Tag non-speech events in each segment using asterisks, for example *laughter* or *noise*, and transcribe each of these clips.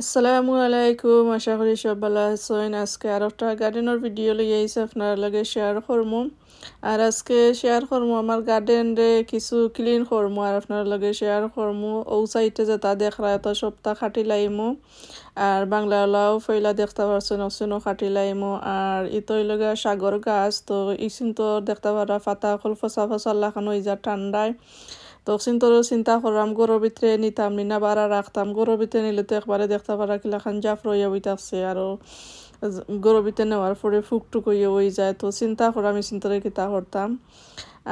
আসসালামু আলাইকুম, আশা করি সব ভালো আছেন। আজকে আর একটা গার্ডেনের ভিডিও লইয়া আইসি আপনার লগে শেয়ার করমু। আর আজকে শেয়ার করমু আমার গার্ডেন রে কিছু ক্লিন করমু, আর আপনার লগে শেয়ার করমু। ও সাইডে যে তা দেখরা এত সপ্তাহ খাটি লাইমু। আর বাংলা লাও ফইলা দেখতে পারছেন অসিনও খাটি লাইমু। আর ইতই লগে সাগর গাছ, তো ইসিন তো দেখতে পারা ফাতা কল ফসা ফসা লাখানো ইজা ঠান্ডায়। তখন তোর চিন্তা করলাম গরুর ভিতরে নিতাম নি না বাড়া রাখতাম। গরুর ভিতরে নিলে তো একবারে দেখতে পারা কিলা খান জাফ রইয়া বইতাছে আরও গরুর ভিতরে নেওয়ার পরে ফুকটুক হইয়া হয়ে যায়। তো চিন্তা করে আমি চিন্তা কিতা করতাম।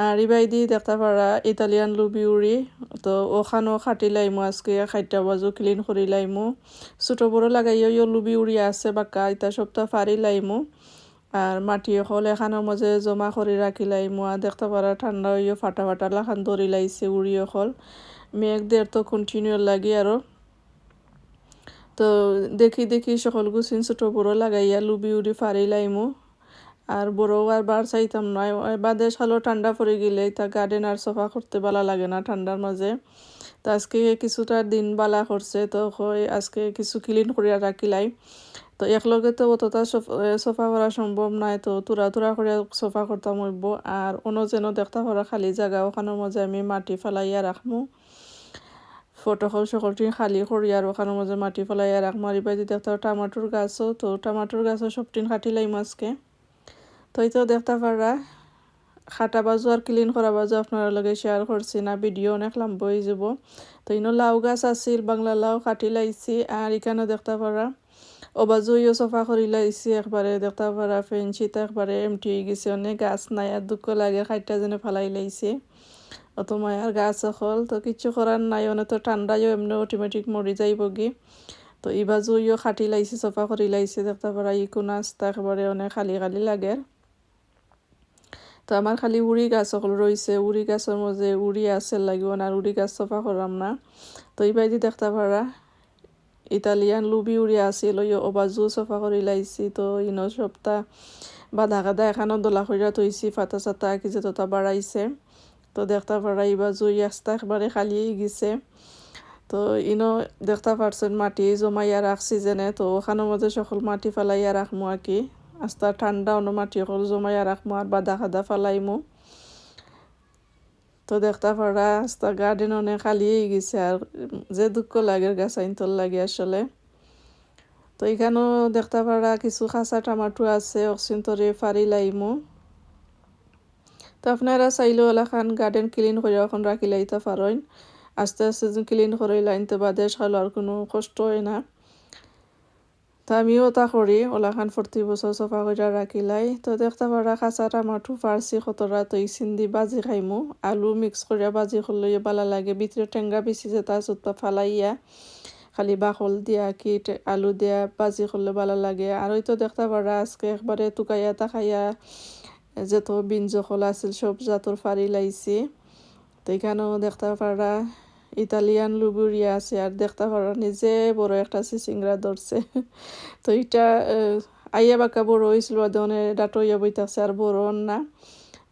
আর ইবাই দিয়ে দেখতে পারা ইতালিয়ান লুবিউরি তো ওখানেও খাটি লাইমু, আজকে খাইটা বাজু, ক্লিন করি লাইমু। ছোটো বড়ো লাগাইও লুবি উড়ি আছে, বাক্কা ইতা সপ্তাহ ফারি লাইমু। আর মাটি হল এখানের মাঝে জমা করে রাখিলাই মোয়া দেখতে পারা ঠান্ডা হইও ফাটা ফাটা লাখান ধরি লাইছে উড়ি হল মেঘ দের তো কন্টিনিউ লাগি আরও তো দেখি দেখি সকল গুছিন ছোটো বড়ো লাগাইয়া লুবি উড়ি ফারি লাইমু আর বড় আর বার চাইতাম নয় বাদে সালো ঠান্ডা পড়ে গেলে তা গার্ডেন আর সফা করতে ভালো লাগে না ঠান্ডার মাঝে তো আজকে কিছুটা দিন বালা করছে তো আজকে কিছু ক্লিন করিয়া রাখিলাই তো একলগে তো অতটা সোফা করা সম্ভব নাই, তো তুরা তুরা করে সোফা করতাম হইব আর অন্য যেন দেখতে পারা খালি জায়গা ওখানের মাঝে আমি মাটি ফেলাইয়া রাখমু ফটোখন সকলটি খালি করি আর ওখানের মাঝে মাটি ফেলাইয়া রাখমু আর এবার দেখতে টমাটোর গাছও তো টমাটোর গাছও সবটিন কাটিলাই মাছকে। তো এই তো দেখতে পারা খাটা বাজু আর ক্লিন করা বাজু আপনার লগে শেয়ার করছি না ভিডিও অনেক লম্বা হয়ে যাব। তো ইনো লাউ গাছ আছিল বাংলা লাউ কাটি লাইছি আর এখানে দেখতে পারা অবাজুইও সফা করি লাইছি একবারে দেখতে পারা ফেঞ্চিতে একবারে এমটি হয়ে গেছে অনেক গাছ নাই আর দুঃখ লাগে খাইটা যেন ফালাই লাইছে। অত মায়ার গাছ হল তো কিছু করার নাই অনেক তো ঠান্ডাইও এমনি অটোমেটিক মরি যাইব গি তো ই বাজুইও খাটি লাইছে সফা করি লাইছে দেখতে পারা ইকো নাস্তা একবারে অনেক খালি খালি লাগে। তো আমার খালি উড়ি গাছ সকল রয়েছে উড়ি গাছের মধ্যে উড়ি আছে লাগিব না উড়ি গাছ সফা করাম না। তো এই বাইদি দেখতে পারা ইতালিয়ান লুবি উড়ি আছিল অবাজু সফা কৰি লাইছি। তো ইন সপ্তাহ বা বাধা কাদা এখানো দোলা করিয়া থইছি ফাতা চাতা যে তোতা বাড়াইছে তো দেখতে পারা ইবাজু ইয়াস্তা একবারে খালি গেছে। তো ইনো দেখতে পারছেন মাটি জমাইয়া রাখছি যেনে, তো ওখানের মধ্যে সকল মাটি ফেলাইয়া রাখমু আর কি আস্তা ঠান্ডা অন্য মাটি সকল জমাইয়া রাখমু আর বাদা খাদা ফেলাইমু। তো দেখতে পারা রাস্তা গার্ডেন অনেক খালি গেছে আর যে দুঃখ লাগে গাছ আইনতল লাগে আসলে। তো এখানেও দেখতে পারা কিছু খাঁচা টমাটো আছে অক্সিন তরে ফারি লাইমো। তো আপনারা চাইলেও এলাকান গার্ডেন ক্লিন করে এখন রাখি লাইতে পারেন। আস্তে আস্তে ক্লিন করে লাইনতে বাদে সালো আর কোনো কষ্ট হয় না। তো আমিও তা করি ওলাখান প্রতি বছর সফা করে রাখিলাই তো দেখতে পারা কাঁচা টামাটো ফার্সি খতরা তো সিন্দি বাজি খাইমু আলু মিক্স করিয়া বাজি করলে ভালো লাগে ভিতরে টেঙ্গা বেশি যে তা চুত্তা ফালাইয়া খালি বাকল দিয়া, কি আলু দিয়া বাজি করলে ভালো লাগে। আর ওই তো দেখতে পারা আজকে একবারে টুকাইয়া তাকাইয়া যেত বিন জখল আছিল সব জাতর ফারি লাইছি। তো এখানেও দেখতে ইতালিয়ান লুবুরিয়া আছে, আর দেখতে পারো নিজে বড় একটা সিসিংরা ধরছে। *laughs* তো এটা আইয়া বাঁকা বড় হয়েছিল দনে ডাটইয়া বইতাছে, আর বড় না।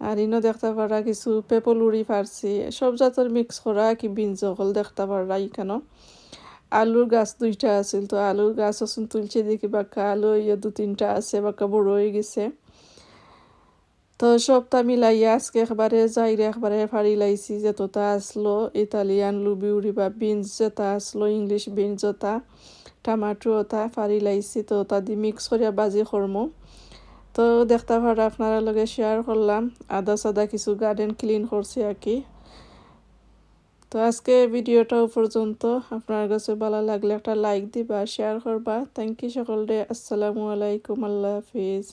আর ইনো দেখতে পারা কিছু পেপল উড়ি পারছি সব জাতের মিক্স করা কি বিন জগল দেখতে পারা ইখানো আলুর গাছ দুইটা আছিল, তো আলুর গাছ আসুন তুলছে দেখি বাক্কা আলু ইয়ে দু তিনটা আছে বাক্কা বড় হয়ে গেছে। তো সবটা মিলাইয়া আজকে একবারে যাইরে একবারে ফাড়ি লাইছি যেতটা আসলো, ইতালিয়ান লুবিউরি বা বিনস যেটা আসলো, ইংলিশ বিনস যেটা, টমাটো ওটা ফাড়ি লাইছি, তো ওটা দিয়ে মিক্স করিয়া বাজি করমু। তো দেখতে পারা আপনারা লগে শেয়ার করলাম, আদা সাদা কিছু গার্ডেন ক্লিন করছি আর কি। তো আজকে ভিডিওটাও পর্যন্ত, আপনার কাছে ভালো লাগলে একটা লাইক দিবা শেয়ার করবা। থ্যাংক ইউ সকলরে, আসসালামু আলাইকুম, আল্লাহ হাফিজ।